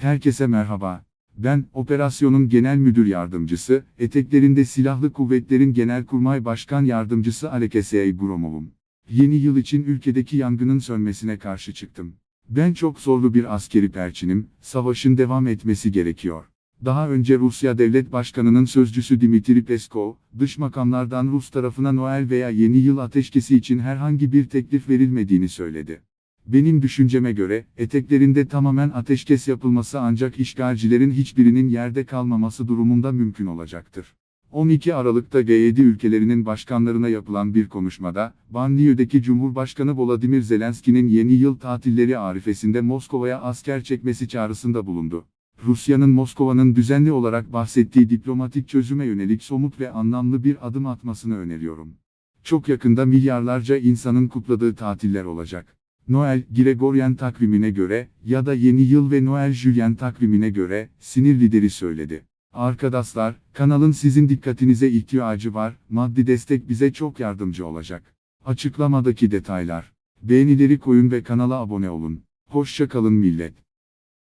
Herkese merhaba. Ben, operasyonun genel müdür yardımcısı, eteklerinde Silahlı Kuvvetlerin Genelkurmay Başkan Yardımcısı Alekesey Gromov'um. Yeni yıl için ülkedeki yangının sönmesine karşı çıktım. Ben çok zorlu bir askeri perçinim, savaşın devam etmesi gerekiyor. Daha önce Rusya Devlet Başkanı'nın sözcüsü Dimitri Peskov, dış makamlardan Rus tarafına Noel veya Yeni Yıl ateşkesi için herhangi bir teklif verilmediğini söyledi. Benim düşünceme göre, eteklerinde tamamen ateşkes yapılması ancak işgalcilerin hiçbirinin yerde kalmaması durumunda mümkün olacaktır. 12 Aralık'ta G7 ülkelerinin başkanlarına yapılan bir konuşmada, Banliyö'deki Cumhurbaşkanı Volodymyr Zelenski'nin yeni yıl tatilleri arifesinde Moskova'ya asker çekmesi çağrısında bulundu. Rusya'nın Moskova'nın düzenli olarak bahsettiği diplomatik çözüme yönelik somut ve anlamlı bir adım atmasını öneriyorum. Çok yakında milyarlarca insanın kutladığı tatiller olacak. Noel, Gregorian takvimine göre ya da Yeni Yıl ve Noel Julian takvimine göre, sinir lideri söyledi. Arkadaşlar, kanalın sizin dikkatinize ihtiyacı var, maddi destek bize çok yardımcı olacak. Açıklamadaki detaylar. Beğenileri koyun ve kanala abone olun. Hoşça kalın millet.